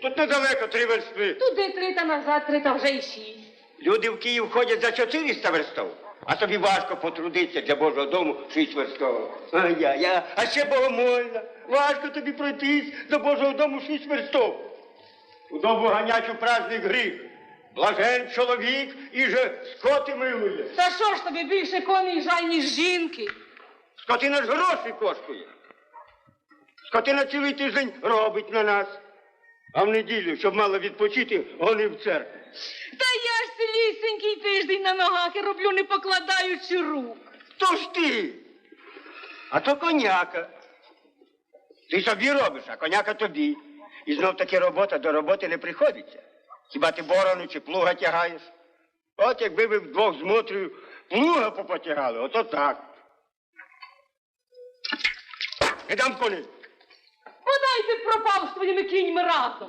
Тут недалеко три версти. Туди три та назад, три та вже й шість. Люди в Київ ходять за 400 верстов, а тобі важко потрудитися для Божого дому 6 верстов. А я, я, а ще богомольна. Важко тобі пройтись до Божого дому 6 верстов. Удобу ганять у праздник гріх. Блажен чоловік і же скоти милує. Та що ж тобі більше коней жаль, ніж жінки? Скотина ж гроші коштує. Скотина цілий тиждень робить на нас. А в неділю, щоб мало відпочити, гони в церкву. Та я ж цілісінький тиждень на ногах і роблю, не покладаючи рук. То ж ти. А то коняка. Ти собі робиш, а коняка тобі. І знов таки робота до роботи не приходиться. Хіба ти борону чи плуга тягаєш? От якби ви вдвох з Мотрою плуга попотягали, ото так. Не дам коней. Подай ти пропав з твоїми кіньми разом.